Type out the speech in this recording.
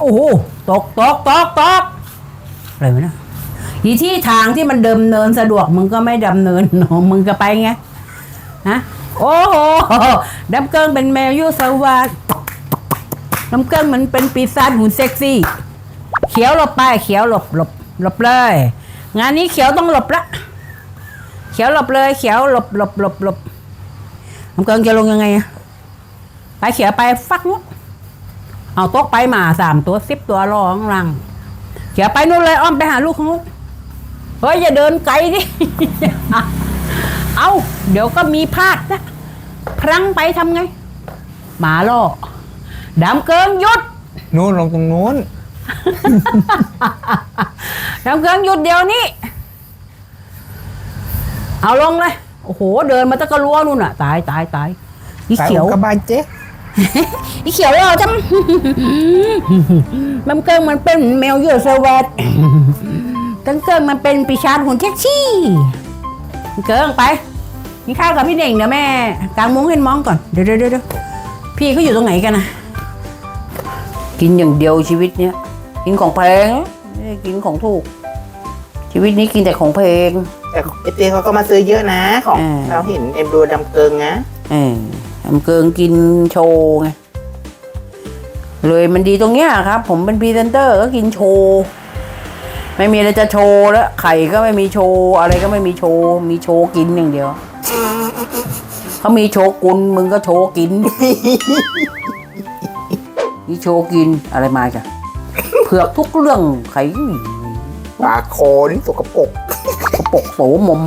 โอ้โหตกตกตกตกอะไรวะเนี่ยอีที่ทางที่มันเดิมเนินสะดวกมึงก็ไม่ดำเนินหนมึงก็ไปไงนะโอ้โหดับเกิงเป็นแมวยุสวัสดน้ำเกิงมันเป็นปีศาจหุ่นเซ็กซี่ เขียวหลบไปเขียวหลบหลบหลบเลย งานนี้เขียวต้องหลบละเขียวหลบเลย เขียวหลบหลบหลบหลบน้ำเกิงจะลงยังไงอะไปเขียวไปฟักนู้น เอาโต๊ะไปหมาสามตัวสิบตัวรอข้างหลังเขียวไปนู่นเลยอ้อมไปหาลูกของนู้นเฮ้ยอย่าเดินไกลดิ เอาเดี๋ยวก็มีพลาดนะพลังไปทำไง หมาล่อดำเกิงหยุด นู่นลงตรงนู้น ดำเกิงหยุดเดี๋ยวนี้ เอาลงเลย โอ้โห เดินมาตะกะลัวนู่นน่ะ ตายตายตายอีเขียวสายอุกกาบาตเจ๊ อีเขียวเราจำมันเกิงมันเป็นแมวเยอะเซเวตตั้งเกิงมันเป็นปีชาจหุ่นแท็กซี่เกิงไปกินข้าวกับพี่เน่งเดี๋ยวแม่กางมุ้งให้มองก่อนเดี๋ยวเดี๋ยวเดี๋ยวพี่เขาอยู่ตรงไหนกันนะกินอย่างเดียวชีวิตเนี้ยกินของแพงไม่ได้กินของถูก ชีวิตนี้กินแต่ของแพงแต่ไอเต้เขาก็มาซื้อเยอะนะ ของอ่าเราเห็นเอ็มดูดำเกิงนะ เออ ทำเกิงกินโชว์ไงเลยมันดีตรงเนี้ยครับ ผมเป็นพรีเซนเตอร์ก็กินโชว์ไม่มีอะไรจะโชว์แล้วไข่ก็ไม่มีโชว์อะไรก็ไม่มีโชว์มีโชว์กินอย่างเดียวเขามีโชว์กุนมึงก็โชว์กินนี่โชว์กินอะไรมาจ้ะเผือกทุกเรื่องไข่ปลาโคนี่สกปรกกระปกโสมม